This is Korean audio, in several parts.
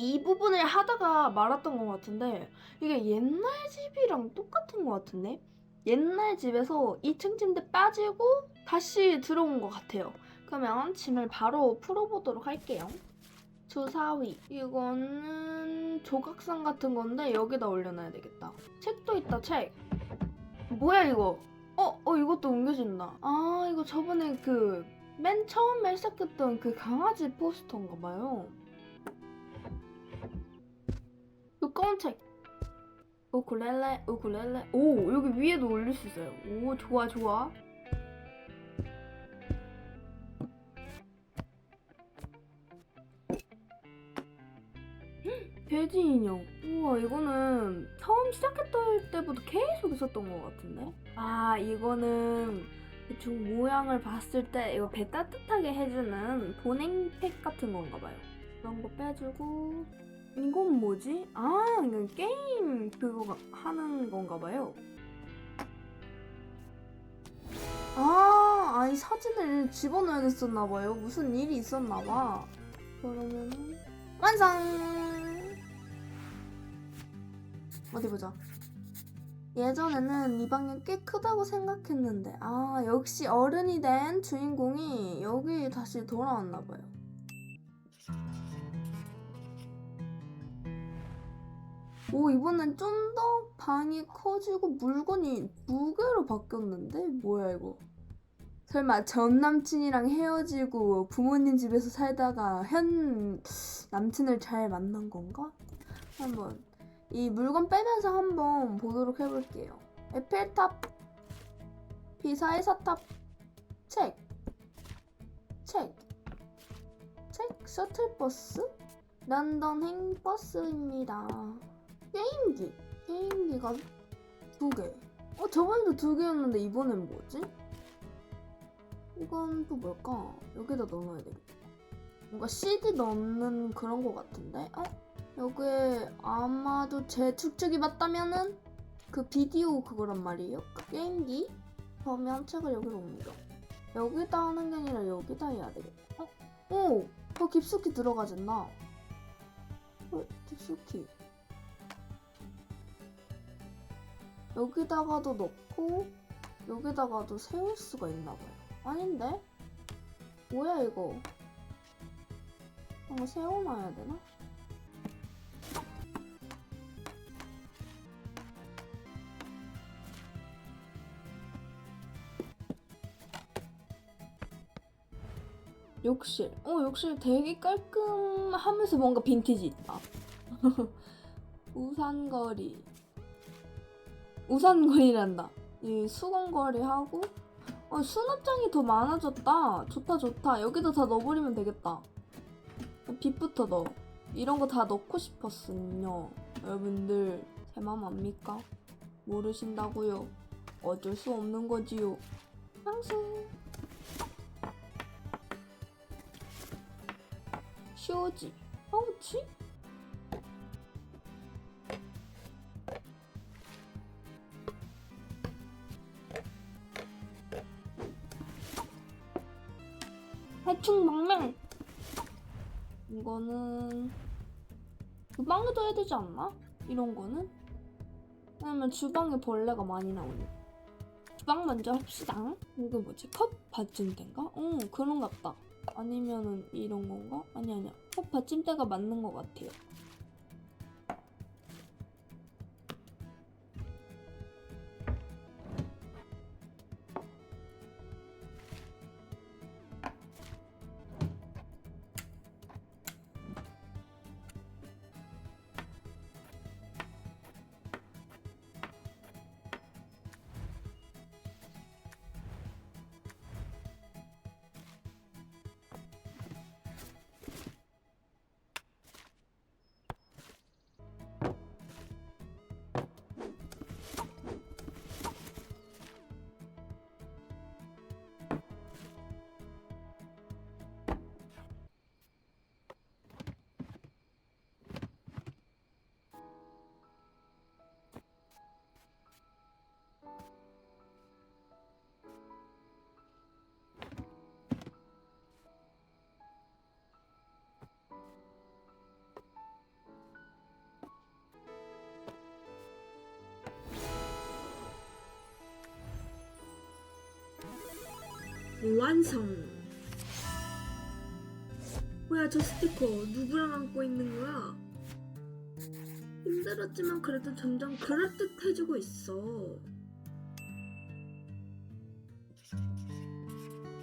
이 부분을 하다가 말았던 것 같은데 이게 옛날 집이랑 똑같은 것 같은데 옛날 집에서 2층 침대 빠지고 다시 들어온 것 같아요. 그러면 짐을 바로 풀어보도록 할게요. 주사위 이거는 조각상 같은 건데 여기다 올려놔야 되겠다. 책도 있다 책. 뭐야 이거? 어, 어 이것도 옮겨진다. 아 이거 저번에 그 맨 처음에 시작했던 그 강아지 포스터인가 봐요. 두꺼운 책. 우쿨렐레, 우쿨렐레. 오, 여기 위에도 올릴 수 있어요. 오, 좋아, 좋아. 헉, 돼지 인형. 우와, 이거는 처음 시작했던 때부터 계속 있었던 것 같은데? 아, 이거는 대충 모양을 봤을 때 이거 배 따뜻하게 해주는 보냉팩 같은 건가 봐요. 이런 거 빼주고 이건 뭐지? 아, 이건 게임 그거 하는 건가 봐요. 아, 아니 사진을 집어넣어야겠었나 봐요. 무슨 일이 있었나 봐. 그러면은 완성. 어디 보자. 예전에는 이 방이 꽤 크다고 생각했는데 아 역시 어른이 된 주인공이 여기 다시 돌아왔나 봐요. 오 이번엔 좀 더 방이 커지고 물건이 두 개로 바뀌었는데? 뭐야 이거? 설마 전 남친이랑 헤어지고 부모님 집에서 살다가 현 남친을 잘 만난 건가? 한번 이 물건 빼면서 한번 보도록 해볼게요. 에펠탑 비사의 사탑 책 책, 책, 셔틀버스, 런던 행버스입니다. 게임기, 게임기가 두 개. 어, 저번에도 두 개였는데 이번엔 뭐지? 이건 또 뭘까? 여기다 넣어놔야 되겠다. 뭔가 CD 넣는 그런 거 같은데? 어? 여기에 아마도 제 추측이 맞다면은 그 비디오 그거란 말이에요? 그 게임기? 그러면 책을 여기로 옮겨. 여기다 하는 게 아니라 여기다 해야 되겠다. 어? 오! 더 깊숙이 들어가졌나? 어, 깊숙이. 여기다가도 넣고 여기다가도 세울 수가 있나 봐요. 아닌데? 뭐야 이거? 뭔가 세워놔야 되나? 욕실. 어, 욕실 되게 깔끔하면서 뭔가 빈티지 있다. 우산거리. 우산거리란다. 이 수건거리 하고. 어, 수납장이 더 많아졌다. 좋다, 좋다. 여기다 다 넣어버리면 되겠다. 빛부터 넣어. 이런 거 다 넣고 싶었군요. 여러분들, 제 맘 압니까? 모르신다고요. 어쩔 수 없는 거지요. 향수. 쇼지, 파우치? 해충 망명! 이거는 주방에도 해야 되지 않나? 이런 거는? 왜냐면 주방에 벌레가 많이 나오니 주방 먼저 합시다 이거 뭐지? 컵 받침대인가? 어 그런 것 같다 아니면은 이런 건가? 아니 아니야. 컵 받침대가 맞는 것 같아요. 완성. 뭐야 저 스티커 누구랑 안고 있는 거야? 힘들었지만 그래도 점점 그럴듯해지고 있어.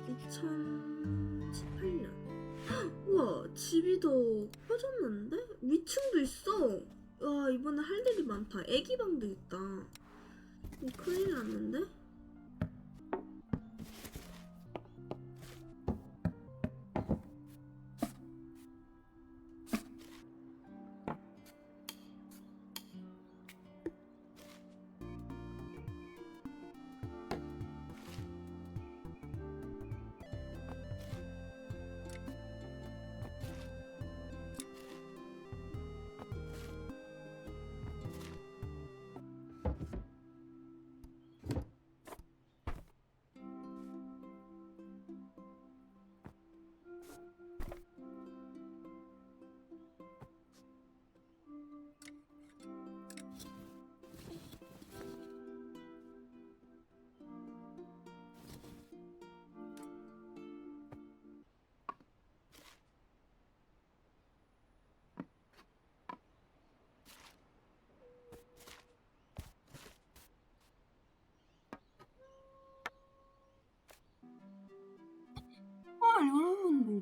2018년. 우와 집이 더 커졌는데? 위층도 있어. 와 이번에 할 일이 많다. 애기 방도 있다. 이 큰일 났는데?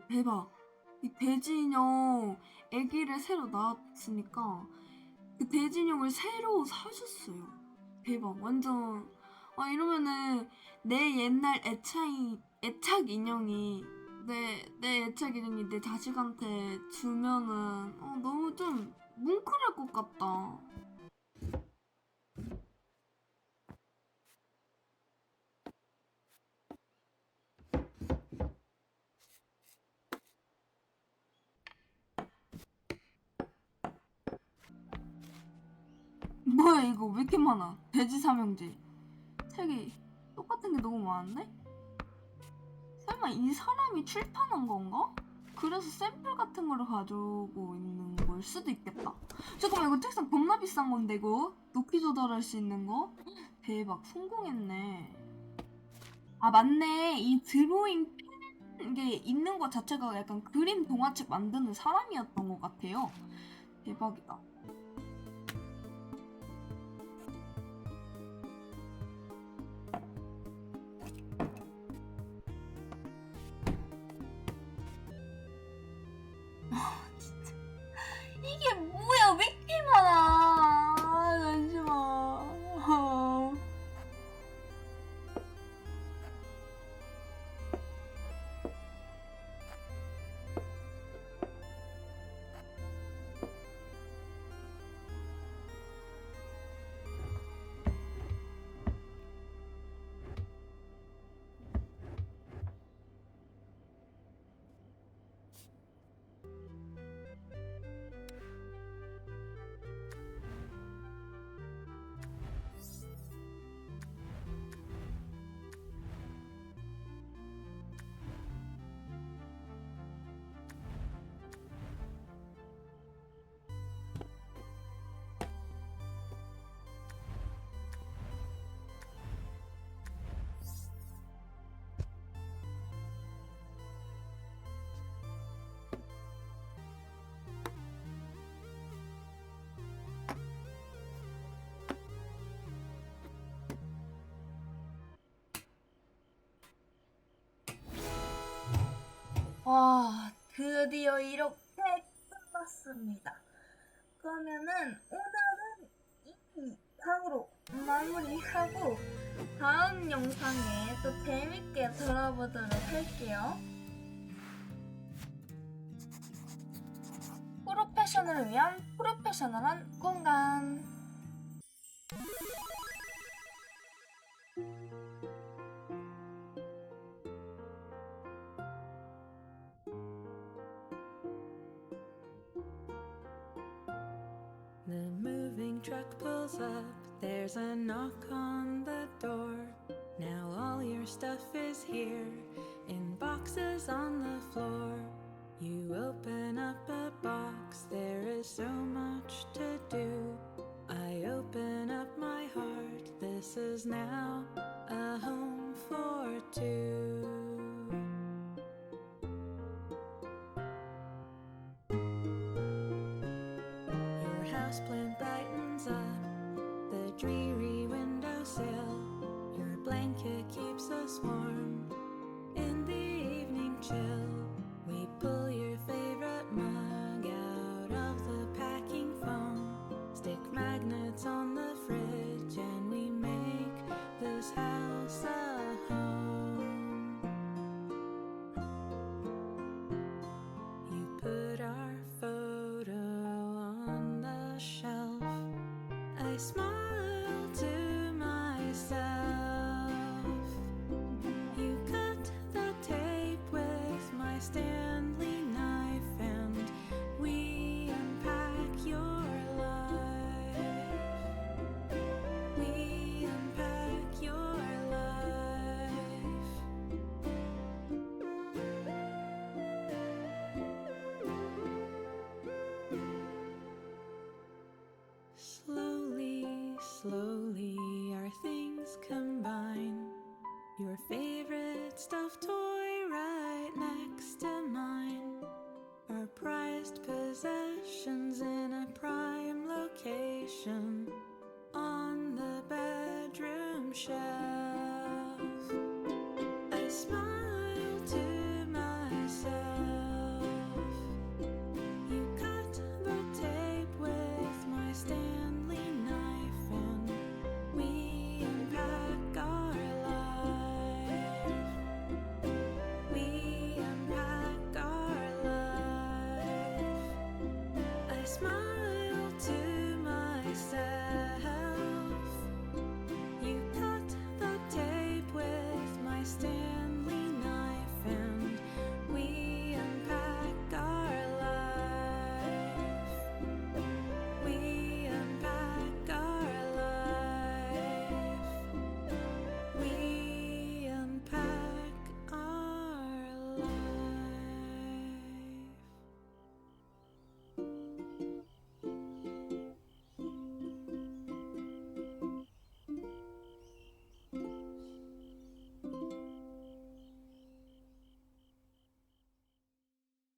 대박. 이 돼지 인형 애기를 새로 낳았으니까 그 돼지 인형을 새로 사줬어요. 대박. 완전. 아 이러면은 내 옛날 애착이 애착 인형이 내, 내 애착 인형이 내 자식한테 주면은 어, 너무 좀 뭉클할 것 같다 뭐야 이거 왜 이렇게 많아? 돼지 삼형제. 책이 똑같은 게 너무 많은데? 설마 이 사람이 출판한 건가? 그래서 샘플 같은 거를 가지고 있는 걸 수도 있겠다. 잠깐만 이거 책상 겁나 비싼 건데 이거? 높이 조절할 수 있는 거? 대박 성공했네. 아 맞네. 이 드로잉 펜게 있는 것 자체가 약간 그림 동화책 만드는 사람이었던 것 같아요. 대박이다 와, 드디어 이렇게 끝났습니다. 그러면은 오늘은 이 방으로 마무리하고 다음 영상에 또 재밌게 돌아보도록 할게요. 프로페셔널을 위한 프로페셔널한 공간. calls up, there's a knock on the door. Now all your stuff is here, in boxes on the floor. You open up a box, there is so much to do. I open up my heart, this is now a home for two. houseplant dreary windowsill. Your blanket keeps us warm in the evening chill. Slowly, our things combine. Your favorite stuffed toy right next to mine. Our prized possessions in a prime location on the bedroom shelf.